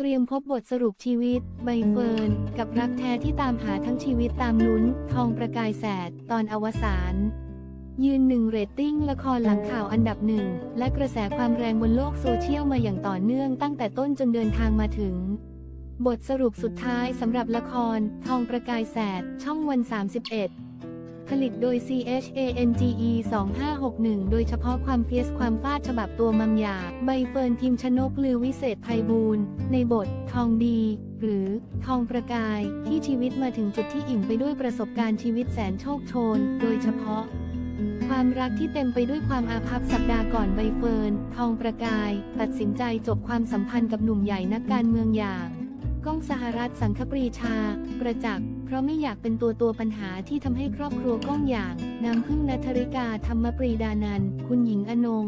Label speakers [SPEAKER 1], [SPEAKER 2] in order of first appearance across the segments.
[SPEAKER 1] เตรียมพบบทสรุปชีวิต ใบเฟิร์น กับรักแท้ที่ตามหาทั้งชีวิตตามลุ้น ทองประกายแสด ตอนอวสานยืนหนึ่งเรตติ้งละครหลังข่าวอันดับหนึ่ง และกระแสความแรงบนโลกโซเชียลมาอย่างต่อเนื่องตั้งแต่ต้นจนเดินทางมาถึง บทสรุปสุดท้ายสำหรับละคร ทองประกายแสด ช่องวัน 31 ผลิตโดย CHANGE 2561 โดยเฉพาะความเฟียสความฟาดฉบับตัวมัมยา ใบเฟิร์นพิมชนกลือวิเศษไพบูลย์ในบท ทองดี หรือ ทองประกาย ที่ชีวิตมาถึงจุดที่อิ่มไปด้วยประสบการณ์ชีวิตแสนโชคโชน โดยเฉพาะความรักที่เต็มไปด้วยความอาภัพสัปดาห์ก่อนใบเฟิร์น ทองประกาย ตัดสินใจจบความสัมพันธ์กับหนุ่มใหญ่นักการเมืองอย่าง ก้องสหรัฐสังคปรีชา ประจักษ์ เพราะไม่อยากเป็นตัวตัวปัญหาที่ทำให้ครอบครัวก้องอย่างน้ำพึ่งนัทริกาธรรมปรีดานันคุณหญิงอนง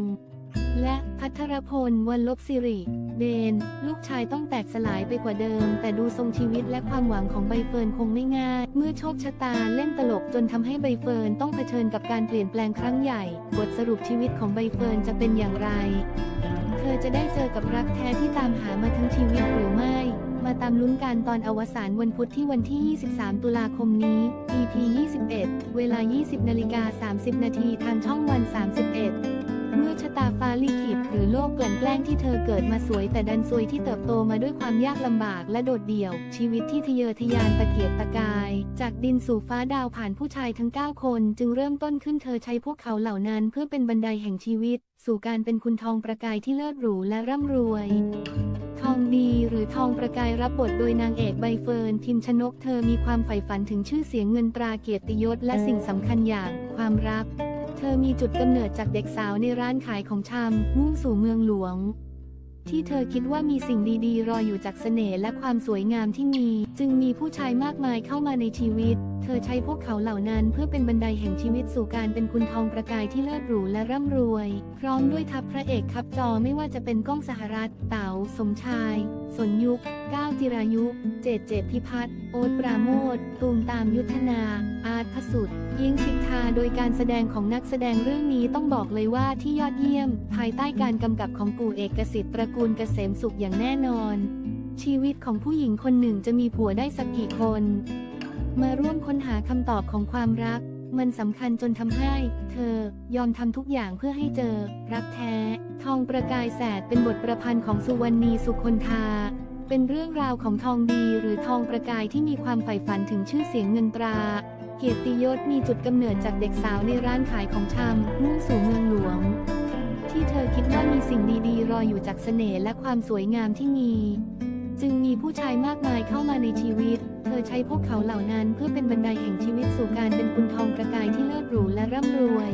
[SPEAKER 1] และพัทรพลวันลบสิริเบน ลูกชายต้องแตกสลายไปกว่าเดิม แต่ดูทรงชีวิตและความหวังของใบเฟิร์นคงไม่ง่าย เมื่อโชคชะตาเล่นตลกจนทำให้ใบเฟิร์นต้องเผชิญกับการเปลี่ยนแปลงครั้งใหญ่ บทสรุปชีวิตของใบเฟิร์นจะเป็นอย่างไร เธอจะได้เจอกับรักแท้ที่ตามหามาทั้งชีวิตหรือไม่ มาตามลุ้นกันตอนอวสานวันพุธที่วันที่ 23 ตุลาคมนี้ EP 21 เวลา 20นาฬิกา30 นาทีทางช่องวัน 31 เมื่อชะตาฟ้าลิขิตหรือโลกกลั่นแกล้งที่เธอเกิดมาสวยแต่ดันซวยที่เติบโตมาด้วยความยากลำบากและโดดเดี่ยว ชีวิตที่ทะเยอทะยานตะเกียกตะกาย จากดินสู่ฟ้าดาวผ่านผู้ชายทั้ง 9 คน จึงเริ่มต้นขึ้นเธอใช้พวกเขาเหล่านั้น เพื่อเป็นบันไดแห่งชีวิต สู่การเป็นคุณทองประกายที่เลิศหรูและร่ำรวยทองดีหรือทองประกายรับบทโดยนางเอกใบเฟิร์นทิมชนกเธอมีความใฝ่ฝันถึงชื่อเสียงเงินตราเกียรติยศและสิ่งสำคัญอย่าง ความรัก เธอมีจุดกำเนิดจากเด็กสาวในร้านขายของชำมุ่งสู่เมืองหลวง ที่เธอคิดว่ามีสิ่งดีๆ รออยู่จากเสน่ห์และความสวยงามที่มี จึงมีผู้ชายมากมายเข้ามาในชีวิต เธอใช้พวกเขาเหล่านั้นเพื่อเป็นบันไดแห่งชีวิตสู่การเป็นคุณทองประกายที่เลิศหรูและร่ำรวย พร้อมด้วยทัพพระเอกคับจอไม่ว่าจะเป็นก้องสหรัฐ เต๋าสมชาย สนยุคก้าวจิรายุ เจตเจตพิพัฒน์โอ๊ตปราโมทตูมตามยุทธนาอา ร์ตพสุทธิ์ยิงสิทธาโดยการแสดงของนักแสดงเรื่องนี้ต้องบอกเลยว่าที่ยอดเยี่ยม ภายใต้การกำกับของปู่เอกสิทธิ์ตระกูลเกษมสุขอย่างแน่นอน ชีวิตของผู้หญิงคนหนึ่งจะมีผัวได้สักกี่คน มาร่วมค้นหาคำตอบของความรัก มันสำคัญจนทำให้ เธอยอมทำทุกอย่างเพื่อให้เจอ รักแท้ ทองประกายแสดเป็นบทประพันธ์ของสุวรรณีสุคนธาเป็นเรื่องราวของทองดีหรือทองประกายที่มีความใฝ่ฝันถึงชื่อเสียงเงินตรา เกียรติยศมีจุดกำเนิดจากเด็กสาวในร้านขายของชำมุ่งสู่เมืองหลวง ที่เธอคิดว่ามีสิ่งดีๆ รออยู่จากเสน่ห์และความสวยงามที่มี จึงมีผู้ชายมากมายเข้ามาในชีวิต เธอใช้พวกเขาเหล่านั้นเพื่อเป็นบันไดแห่งชีวิตสู่การเป็นคุณทองประกายที่เลิศหรูและร่ำรวย